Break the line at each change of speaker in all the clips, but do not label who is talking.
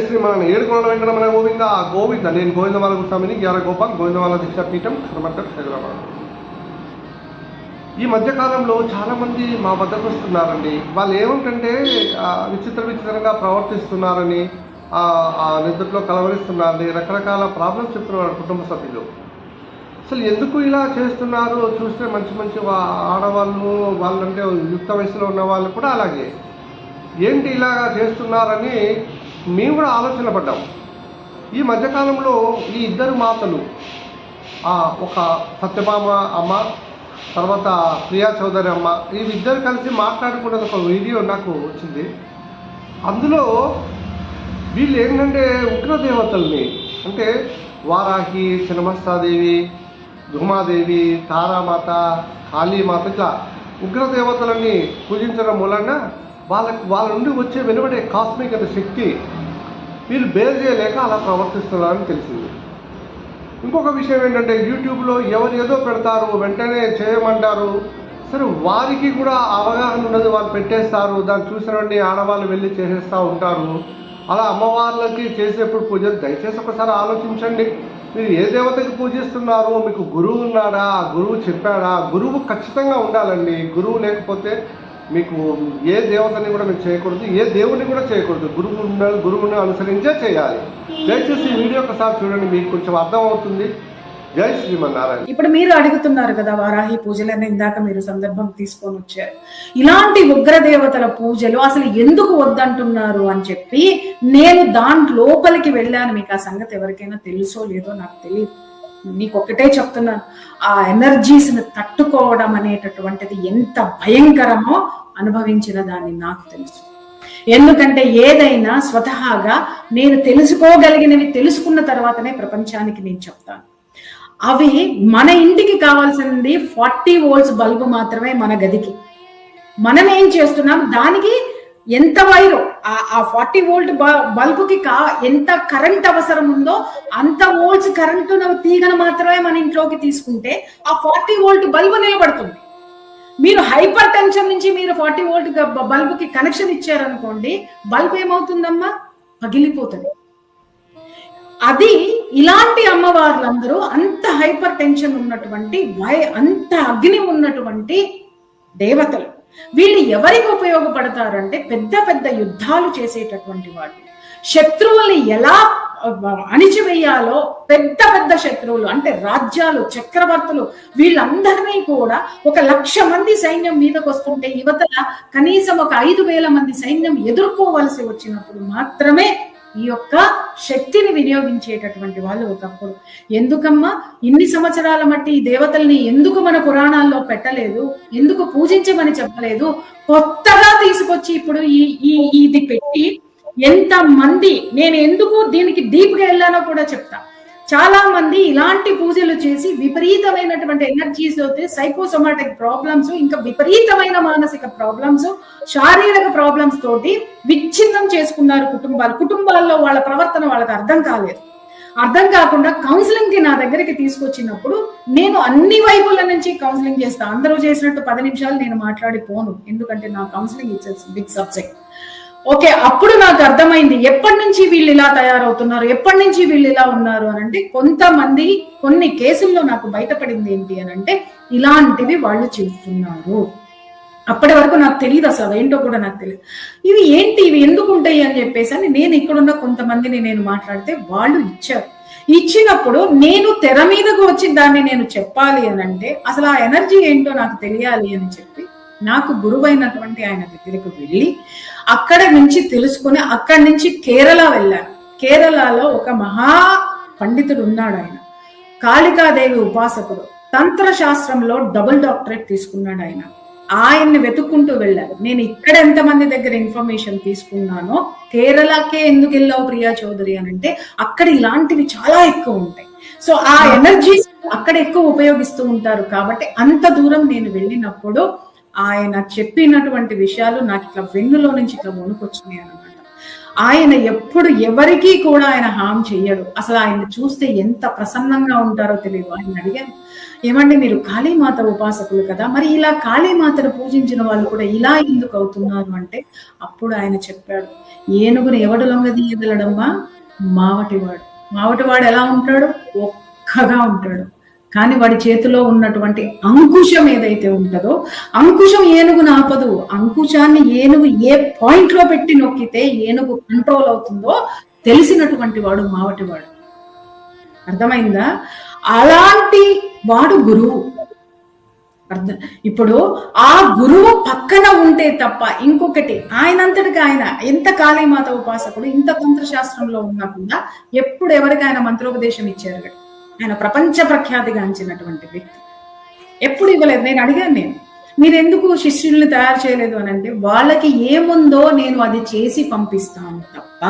శ్రీమాన్ ఏడుకొండ వెంకటరమణ గోవింద ఆ గోవింద నేను గోవిందమాల స్వామిని గ్యార గోపాల్ గోవిందమాల దీక్షాపీఠం హనుమంతర్ హైదరాబాద్. ఈ మధ్యకాలంలో చాలామంది మా వద్దకు వస్తున్నారండి. వాళ్ళు ఏమిటంటే విచిత్ర విచిత్రంగా ప్రవర్తిస్తున్నారని ఆ, నిద్రలో కలవరిస్తున్నారని రకరకాల ప్రాబ్లమ్స్ చెప్తున్నారు కుటుంబ సభ్యులు. అసలు ఎందుకు ఇలా చేస్తున్నారు? చూస్తే మంచి మంచి ఆడవాళ్ళు వాళ్ళంటే యుక్త వయసులో ఉన్న వాళ్ళు కూడా అలాగే. ఏంటి ఇలాగా చేస్తున్నారని మేము కూడా ఆలోచన పడ్డాం ఈ మధ్యకాలంలో ఈ ఇద్దరు మాతలు ఆ, ఒక సత్యభామ అమ్మ తర్వాత ప్రియా చౌదరి అమ్మ వీళ్ళిద్దరు కలిసి మాట్లాడుకున్నది ఒక వీడియో నాకు వచ్చింది. అందులో వీళ్ళు ఏంటంటే ఉగ్రదేవతల్ని అంటే వారాహి చినమస్తాదేవి ధూమాదేవి తారామాత కాళీమాత ఇట్లా ఉగ్రదేవతలని పూజించడం వలన వాళ్ళకి వాళ్ళ నుండి వచ్చే వెనుబడే కాస్మిక్ అనే శక్తి వీళ్ళు బేర్ చేయలేక అలా ప్రవర్తిస్తున్నారని తెలిసింది. ఇంకొక విషయం ఏంటంటే యూట్యూబ్లో ఎవరు ఏదో పెడతారు వెంటనే చేయమంటారు. సరే వారికి కూడా అవగాహన ఉన్నది వాళ్ళు పెట్టేస్తారు. దాన్ని చూసినవన్నీ ఆడవాళ్ళు వెళ్ళి చేసేస్తూ ఉంటారు. అలా అమ్మవార్లకి చేసేప్పుడు పూజ దయచేసి ఒకసారి ఆలోచించండి. మీరు ఏ దేవతకి పూజిస్తున్నారు మీకు గురువు ఉన్నాడా ఆ గురువు చెప్పాడా? గురువు ఖచ్చితంగా ఉండాలండి. గురువు లేకపోతే మీకు ఏ దేవతని కూడా మీరు చేయకూడదు ఏ దేవుని కూడా చేయకూడదు. గురువు ఉండాలి గురువుని అనుసరించే చేయాలి. దయచేసి ఈ వీడియో ఒకసారి చూడండి మీకు కొంచెం అర్థం అవుతుంది జై శ్రీమన్నారాయణ.
ఇప్పుడు మీరు అడుగుతున్నారు కదా వారాహి పూజలని ఇందాక మీరు సందర్భం తీసుకొని వచ్చారు. ఇలాంటి ఉగ్రదేవతల పూజలు అసలు ఎందుకు వద్దంటున్నారు అని చెప్పి నేను దాంట్లోపలికి వెళ్ళాను. మీకు ఆ సంగతి ఎవరికైనా తెలుసో లేదో నాకు తెలియదు. నీకు ఒకటే చెప్తున్నాను ఆ ఎనర్జీస్ని తట్టుకోవడం అనేటటువంటిది ఎంత భయంకరమో అనుభవించిన దాన్ని నాకు తెలుసు. ఎందుకంటే ఏదైనా స్వతహాగా నేను తెలుసుకోగలిగినవి తెలుసుకున్న తర్వాతనే ప్రపంచానికి నేను చెప్తాను. అవి మన ఇంటికి కావాల్సింది ఫార్టీ వోల్ట్స్ బల్బు మాత్రమే మన గదికి. మనం ఏం చేస్తున్నాం? దానికి ఎంత వైరు? ఆ ఫార్టీ వోల్ట్ బల్బుకి కా ఎంత కరెంట్ అవసరం ఉందో అంత వోల్ట్స్ కరెంట్ తీగను మాత్రమే మన ఇంట్లోకి తీసుకుంటే ఆ ఫార్టీ వోల్ట్ బల్బు నిలబడుతుంది. మీరు హైపర్ టెన్షన్ నుంచి మీరు ఫార్టీ వోల్ట్ బల్బుకి కనెక్షన్ ఇచ్చారనుకోండి బల్బ్ ఏమవుతుందమ్మా? పగిలిపోతుంది. అది ఇలాంటి అమ్మవార్లందరూ అంత హైపర్ టెన్షన్ ఉన్నటువంటి వై అంత అగ్ని ఉన్నటువంటి దేవతలు. వీళ్ళు ఎవరికి ఉపయోగపడతారంటే పెద్ద పెద్ద యుద్ధాలు చేసేటటువంటి వాళ్ళు. శత్రువుల్ని ఎలా అణిచివేయాలో పెద్ద పెద్ద శత్రువులు అంటే రాజ్యాలు చక్రవర్తులు వీళ్ళందరినీ కూడా ఒక లక్ష మంది సైన్యం మీదకి వస్తుంటే యువతల కనీసం ఒక ఐదు వేల మంది సైన్యం ఎదుర్కోవలసి వచ్చినప్పుడు మాత్రమే ఈ యొక్క శక్తిని వినియోగించేటటువంటి వాళ్ళు ఒకప్పుడు. ఎందుకమ్మా? ఇన్ని సంవత్సరాల మట్టి ఈ దేవతల్ని ఎందుకు మన పురాణాల్లో పెట్టలేదు? ఎందుకు పూజించమని చెప్పలేదు? కొత్తగా తీసుకొచ్చి ఇప్పుడు ఈ ఈ ఇది పెట్టి ఎంత మంది నేను ఎందుకు దీనికి డీప్గా వెళ్ళానో కూడా చెప్తా. చాలా మంది ఇలాంటి పూజలు చేసి విపరీతమైనటువంటి ఎనర్జీస్ అయితే సైకోసోమాటిక్ ప్రాబ్లమ్స్ ఇంకా విపరీతమైన మానసిక ప్రాబ్లమ్స్ శారీరక ప్రాబ్లమ్స్ తోటి విచ్ఛిన్నం చేసుకున్నారు కుటుంబాలు. కుటుంబాల్లో వాళ్ళ ప్రవర్తన వాళ్ళకి అర్థం కాలేదు. అర్థం కాకుండా కౌన్సిలింగ్కి నా దగ్గరికి తీసుకొచ్చినప్పుడు నేను అన్ని వైపుల నుంచి కౌన్సిలింగ్ చేస్తాను అందరూ చేసినట్టు పది నిమిషాలు నేను మాట్లాడిపోను ఎందుకంటే నా counselling it's big subject okay అప్పుడు నాకు అర్థమైంది ఎప్పటి నుంచి వీళ్ళు ఇలా తయారవుతున్నారు ఎప్పటి నుంచి వీళ్ళు ఇలా ఉన్నారు అని అంటే కొంతమంది కొన్ని కేసుల్లో నాకు బయటపడింది ఏంటి అని అంటే ఇలాంటివి వాళ్ళు చేస్తున్నారు. అప్పటి వరకు నాకు తెలియదు అసలు ఏంటో కూడా నాకు తెలియదు ఇవి ఏంటి ఇవి ఎందుకు ఉంటాయి అని చెప్పేసి అని నేను ఇక్కడున్న కొంతమందిని నేను మాట్లాడితే వాళ్ళు ఇచ్చారు. ఇచ్చినప్పుడు నేను తెర మీదకు వచ్చి దాన్ని నేను చెప్పాలి అని అంటే అసలు ఆ ఎనర్జీ ఏంటో నాకు తెలియాలి అని చెప్పి నాకు గురువైనటువంటి ఆయన దగ్గరికి వెళ్ళి అక్కడ నుంచి తెలుసుకుని అక్కడి నుంచి కేరళ వెళ్ళాను కేరళలో ఒక మహా పండితుడు ఉన్నాడు ఆయన. కాళికాదేవి ఉపాసకుడు. తంత్ర శాస్త్రంలో డబుల్ డాక్టరేట్ తీసుకున్నాడు ఆయన. ఆయన్ని వెతుక్కుంటూ వెళ్ళారు. నేను ఇక్కడ ఎంతమంది దగ్గర ఇన్ఫర్మేషన్ తీసుకున్నానో కేరళకే ఎందుకు వెళ్ళావు ప్రియా చౌదరి అని అంటే అక్కడ ఇలాంటివి చాలా ఎక్కువ ఉంటాయి. సో ఆ ఎనర్జీస్ అక్కడ ఎక్కువ ఉపయోగిస్తూ ఉంటారు కాబట్టి అంత దూరం నేను వెళ్ళినప్పుడు ఆయన చెప్పినటువంటి విషయాలు నాకు ఇట్లా వెన్నులో నుంచి ఇట్లా వణుకొచ్చినాయి అనమాట ఆయన ఎప్పుడు ఎవరికీ కూడా ఆయన హామ్ చెయ్యడు. అసలు ఆయన చూస్తే ఎంత ప్రసన్నంగా ఉంటారో తెలియదు. ఆయన అడిగాను ఏమండి మీరు కాళీమాత ఉపాసకులు కదా? మరి ఇలా కాళీమాతను పూజించిన వాళ్ళు కూడా ఇలా ఎందుకు అవుతున్నారు? అంటే అప్పుడు ఆయన చెప్పాడు ఏనుగుని ఎవడు లొంగదీయగలడమ్మా మావటివాడు. మావటివాడు ఎలా ఉంటాడు? ఒక్కగా ఉంటాడు. కానీ వాడి చేతిలో ఉన్నటువంటి అంకుశం ఏదైతే ఉంటుందో అంకుశం ఏనుగును ఆపదు. అంకుశాన్ని ఏనుగు ఏ పాయింట్లో పెట్టి నొక్కితే ఏనుగు కంట్రోల్ అవుతుందో తెలిసినటువంటి వాడు మావటివాడు. అర్థమైందా? అలాంటి వాడు గురువు. అర్థం ఇప్పుడు ఆ గురువు పక్కన ఉంటే తప్ప ఇంకొకటి ఆయనంతటికి ఆయన ఎంత కాళీమాత ఉపాసకుడు ఇంత తంత్రశాస్త్రంలో ఉన్నా కూడా ఎప్పుడు ఎవరికి ఆయన మంత్రోపదేశం ఇచ్చారు ఆయన ప్రపంచ ప్రఖ్యాతిగాంచినటువంటి వ్యక్తి. ఎప్పుడు ఇవ్వలేదు. నేను అడిగాను నేను మీరు ఎందుకు శిష్యుల్ని తయారు చేయలేదు? అని అంటే వాళ్ళకి ఏముందో నేను అది చేసి పంపిస్తాను తప్ప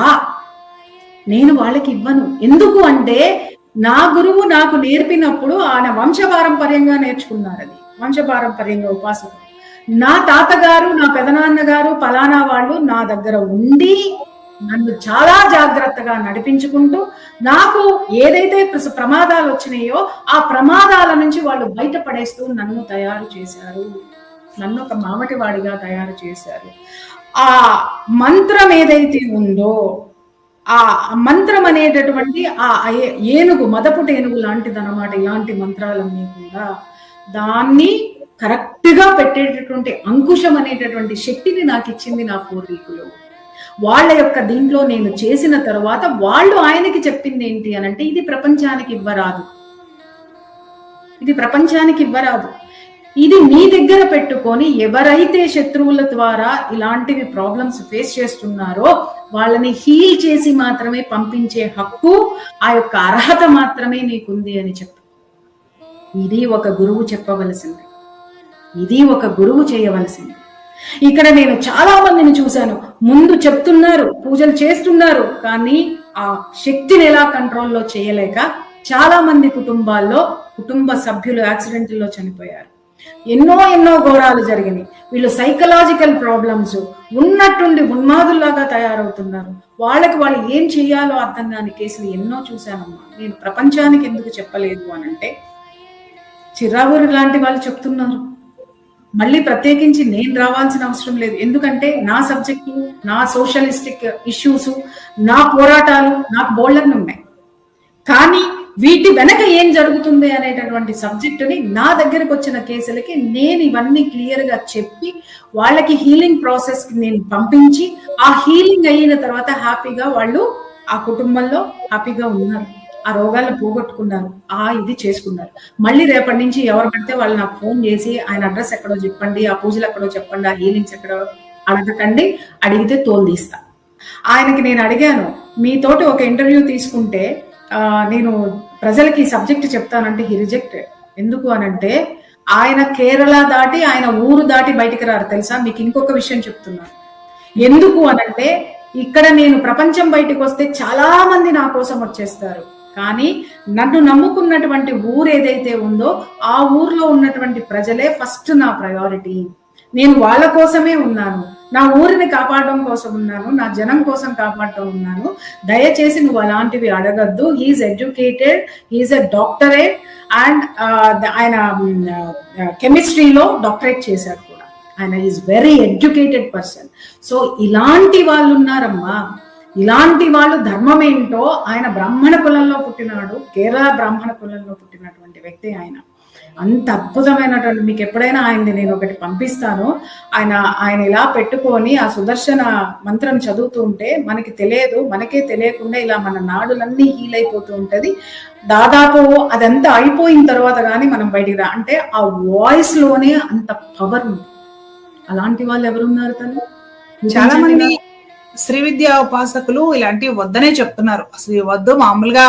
నేను వాళ్ళకి ఇవ్వను. ఎందుకు అంటే నా గురువు నాకు నేర్పినప్పుడు ఆయన వంశపారంపర్యంగా నేర్చుకున్నారు అది. వంశపారంపర్యంగా ఉపాసకుడు. నా తాతగారు నా పెదనాన్నగారు పలానా వాళ్ళు నా దగ్గర ఉండి నన్ను చాలా జాగ్రత్తగా నడిపించుకుంటూ నాకు ఏదైతే ప్రమాదాలు వచ్చినాయో ఆ ప్రమాదాల నుంచి వాళ్ళు బయటపడేస్తూ నన్ను తయారు చేశారు. నన్ను ఒక మామటి వాడిగా తయారు చేశారు. ఆ మంత్రం ఏదైతే ఉందో ఆ మంత్రం అనేటటువంటి ఆ ఏ- ఏనుగు మదపుట ఏనుగు లాంటిది అనమాట ఇలాంటి మంత్రాలన్నీ కూడా. దాన్ని కరెక్ట్గా పెట్టేటటువంటి అంకుశం అనేటటువంటి శక్తిని నాకు ఇచ్చింది నా పూర్వీకులు. వాళ్ళ యొక్క దీంట్లో నేను చేసిన తర్వాత వాళ్ళు ఆయనకి చెప్పింది ఏంటి అని అంటే ఇది ప్రపంచానికి ఇవ్వరాదు. ఇది ప్రపంచానికి ఇవ్వరాదు. ఇది నీ దగ్గర పెట్టుకొని ఎవరైతే శత్రువుల ద్వారా ఇలాంటివి ప్రాబ్లమ్స్ ఫేస్ చేస్తున్నారో వాళ్ళని హీల్ చేసి మాత్రమే పంపించే హక్కు ఆ యొక్క అర్హత మాత్రమే నీకుంది అని చెప్పు. ఇది ఒక గురువు చెప్పవలసింది. ఇది ఒక గురువు చేయవలసింది. ఇక్కడ నేను చాలా మందిని చూశాను. ముందు చెప్తున్నారు పూజలు చేస్తున్నారు కానీ ఆ శక్తిని ఎలా కంట్రోల్లో చేయలేక చాలా మంది కుటుంబాల్లో కుటుంబ సభ్యులు యాక్సిడెంట్లో చనిపోయారు. ఎన్నో ఎన్నో ఘోరాలు జరిగినాయి. వీళ్ళు సైకలాజికల్ ప్రాబ్లమ్స్ ఉన్నట్టుండి ఉన్మాదుల్లాగా తయారవుతున్నారు. వాళ్ళకి వాళ్ళు ఏం చేయాలో అర్థం కాని కేసులు ఎన్నో చూశానమ్మా. నేను ప్రపంచానికి ఎందుకు చెప్పలేదు అని అంటే చిరావురు లాంటి వాళ్ళు చెప్తున్నారు. మళ్ళీ ప్రత్యేకించి నేను రావాల్సిన అవసరం లేదు. ఎందుకంటే నా సబ్జెక్టు నా సోషలిస్టిక్ ఇష్యూస్ నా పోరాటాలు నాకు బోల్డర్లు ఉన్నాయి. కానీ వీటి వెనక ఏం జరుగుతుంది అనేటటువంటి సబ్జెక్టుని నా దగ్గరకు వచ్చిన కేసులకి నేను ఇవన్నీ క్లియర్గా చెప్పి వాళ్ళకి హీలింగ్ ప్రాసెస్కి నేను పంపించి ఆ హీలింగ్ అయిన తర్వాత హ్యాపీగా వాళ్ళు ఆ కుటుంబంలో హ్యాపీగా ఉన్నారు. ఆ రోగాలను పోగొట్టుకున్నారు. ఆ ఇది చేసుకున్నారు. మళ్ళీ రేపటి నుంచి ఎవరు పడితే వాళ్ళు నాకు ఫోన్ చేసి ఆయన అడ్రస్ ఎక్కడో చెప్పండి ఆ పూజలు ఎక్కడో చెప్పండి ఆ హీలింగ్స్ ఎక్కడో అడగకండి అడిగితే తోలుదీస్తా ఆయనకి నేను అడిగాను మీతోటి ఒక ఇంటర్వ్యూ తీసుకుంటే నేను ప్రజలకి ఈ సబ్జెక్ట్ చెప్తానంటే హీ రిజెక్టెడ్. ఎందుకు అనంటే ఆయన కేరళ దాటి ఆయన ఊరు దాటి బయటికి రారు తెలుసా? మీకు ఇంకొక విషయం చెప్తున్నాను ఎందుకు అనంటే ఇక్కడ నేను ప్రపంచం బయటకు వస్తే చాలా మంది నా కోసం వచ్చేస్తారు. కానీ నన్ను నమ్ముకున్నటువంటి ఊరు ఏదైతే ఉందో ఆ ఊర్లో ఉన్నటువంటి ప్రజలే ఫస్ట్ నా ప్రయారిటీ నేను వాళ్ళ కోసమే ఉన్నాను. నా ఊరిని కాపాడడం కోసం ఉన్నాను. నా జనం కోసం కాపాడటం ఉన్నాను. దయచేసి నువ్వు అలాంటివి అడగద్దు. He's educated he's a doctorate and ఆయన కెమిస్ట్రీలో డాక్టరేట్ చేశారు కూడా. ఆయన is very educated person so ఇలాంటి వాళ్ళు ఉన్నారమ్మా ఇలాంటి వాళ్ళు ధర్మం ఏంటో ఆయన బ్రాహ్మణ కులంలో పుట్టినాడు కేరళ బ్రాహ్మణ కులంలో పుట్టినటువంటి వ్యక్తి ఆయన. అంత అద్భుతమైనటువంటి మీకు ఎప్పుడైనా ఆయన్ని నేను ఒకటి పంపిస్తాను. ఆయన ఆయన ఇలా పెట్టుకొని ఆ సుదర్శన మంత్రం చదువుతూ ఉంటే మనకి తెలియదు మనకే తెలియకుండా ఇలా మన నాడులన్నీ హీల్ అయిపోతూ ఉంటది. దాదాపు అదంతా అయిపోయిన తర్వాత కానీ మనం బయటికి రా అంటే ఆ వాయిస్లోనే అంత పవర్ ఉంది. అలాంటి వాళ్ళు ఎవరున్నారు తను?
చాలా మంది శ్రీ విద్యా ఉపాసకులు ఇలాంటివి వద్దనే చెప్తున్నారు. అసలు వద్దు మామూలుగా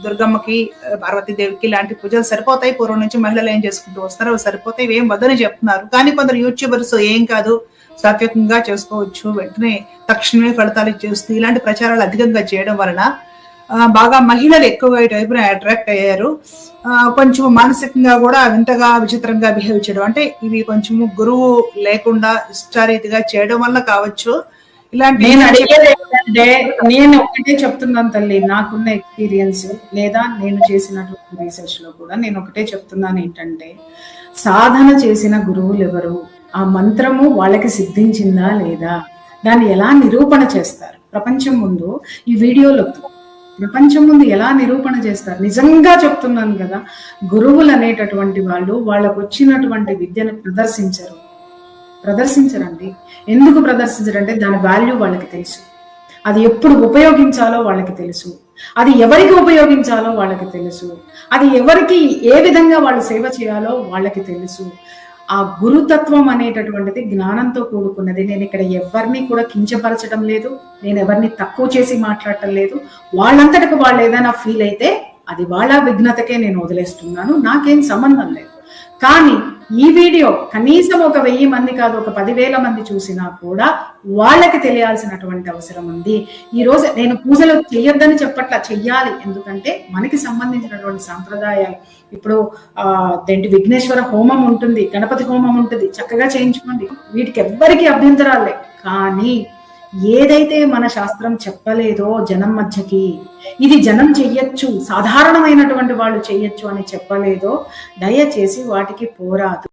దుర్గమ్మకి పార్వతీదేవికి ఇలాంటి పూజలు సరిపోతాయి. పూర్వం నుంచి మహిళలు ఏం చేసుకుంటూ వస్తారో అవి సరిపోతాయి. ఏం వద్దని చెప్తున్నారు. కానీ కొందరు యూట్యూబర్స్ ఏం కాదు సాత్వికంగా చేసుకోవచ్చు. వెంటనే తక్షణమే ఫలితాలు చేస్తూ ఇలాంటి ప్రచారాలు అధికంగా చేయడం వలన బాగా మహిళలు ఎక్కువగా ఇటువైపున అట్రాక్ట్ అయ్యారు. ఆ, కొంచెం మానసికంగా కూడా వింతగా విచిత్రంగా బిహేవ్ చేయడం. అంటే ఇవి కొంచెము గురువు లేకుండా ఇష్టారీతిగా చేయడం వల్ల కావచ్చు. ఇలాంటి
నేను అడిగేది ఏంటంటే నేను ఒకటే చెప్తున్నాను తల్లి నాకున్న ఎక్స్పీరియన్స్ లేదా నేను చేసినటువంటి రీసెర్చ్లో కూడా నేను ఒకటే చెప్తున్నాను ఏంటంటే సాధన చేసిన గురువులు ఎవరు? ఆ మంత్రము వాళ్ళకి సిద్ధించిందా లేదా? దాన్ని ఎలా నిరూపణ చేస్తారు? ప్రపంచం ముందు ఈ వీడియోలో ప్రపంచం ముందు ఎలా నిరూపణ చేస్తారు? నిజంగా చెప్తున్నాను కదా గురువులు అనేటటువంటి వాళ్ళు వాళ్ళకు వచ్చినటువంటి విద్యను ప్రదర్శించరు. ప్రదర్శించరండి. ఎందుకు ప్రదర్శించరంటే దాని వాల్యూ వాళ్ళకి తెలుసు. అది ఎప్పుడు ఉపయోగించాలో వాళ్ళకి తెలుసు. అది ఎవరికి ఉపయోగించాలో వాళ్ళకి తెలుసు. అది ఎవరికి ఏ విధంగా వాళ్ళు సేవ చేయాలో వాళ్ళకి తెలుసు. ఆ గురుతత్వం అనేటటువంటిది జ్ఞానంతో కూడుకున్నది. నేను ఇక్కడ ఎవరిని కూడా కించపరచడం లేదు. నేను ఎవరిని తక్కువ చేసి మాట్లాడటం లేదు. వాళ్ళంతటికి వాళ్ళు ఏదైనా ఫీల్ అయితే అది వాళ్ళ విఘ్నతకే నేను వదిలేస్తున్నాను. నాకేం సంబంధం లేదు. కానీ ఈ వీడియో కనీసం ఒక వెయ్యి మంది కాదు ఒక పదివేల మంది చూసినా కూడా వాళ్ళకి తెలియాల్సినటువంటి అవసరం ఉంది. ఈ రోజు నేను పూజలు చెయ్యొద్దని చెప్పట్లా చెయ్యాలి. ఎందుకంటే మనకి సంబంధించినటువంటి సాంప్రదాయాలు. ఇప్పుడు ఆ దేంటి విఘ్నేశ్వర హోమం ఉంటుంది గణపతి హోమం ఉంటుంది. చక్కగా చేయించుకోండి. వీటికి ఎవ్వరికి అభ్యంతరాలే కానీ ఏదైతే మన శాస్త్రం చెప్పలేదో జనం మధ్యకి ఇది జనం చెయ్యొచ్చు సాధారణమైనటువంటి వాళ్ళు చెయ్యొచ్చు అని చెప్పలేదో దయచేసి వాటికి పోరాదు.